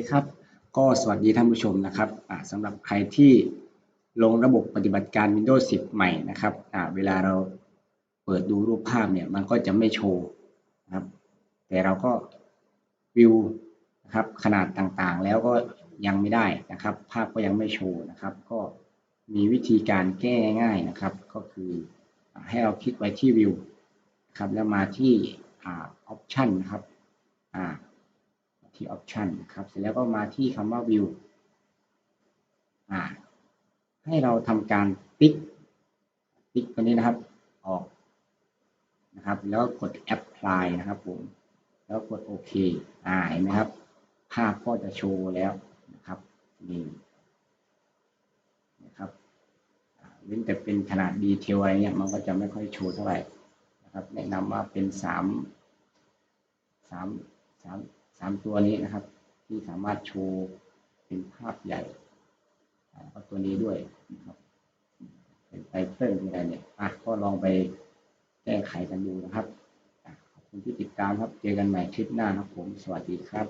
คครับก็สวัสดีท่านผู้ชมนะครับสำหรับใครที่ลงระบบปฏิบัติการ Windows 10 ใหม่นะครับเวลาเราเปิดดูรูปภาพเนี่ยมันก็จะไม่โชว์นะครับ แต่เราก็วิวนะครับขนาดต่างๆ แล้วก็ยังไม่ได้นะครับ ภาพก็ยังไม่โชว์นะครับ ก็มีวิธีการแก้ง่ายๆนะครับ ก็คือให้เราคลิกไว้ที่วิวครับแล้วมาที่อ่า option นะครับอ่า ที่ option นครับ เสร็จแล้วก็มาที่คำว่า view อ่า ให้เราทำการติ๊ก ติ๊กตัวนี้นะครับ ออกนะครับ แล้วกกด apply นะครับผม แล้วกดโอเคอ่าเห็นไหมครับ ภาพก็จะโชว์แล้วนะครับ นี่นะครับเว้นแต่เป็นขนาดดีเทลอะไรเนี่ยมันก็จะไม่ค่อยโชว์เท่าไหร่นะครับ แนะนำว่าเป็นสามสามสาม สามตัวนี้นะครับ ที่สามารถโชว์เป็นภาพใหญ่อ่าแล้วก็ตัวนี้ด้วยนะครับ เป็นไตเติ้ลอะไรเนี่ยอะก็ลองไปแก้ไขกันดูนะครับขอบคุณที่ติดตามครับเจอกันใหม่คลิปหน้าครับผม สวัสดีครับ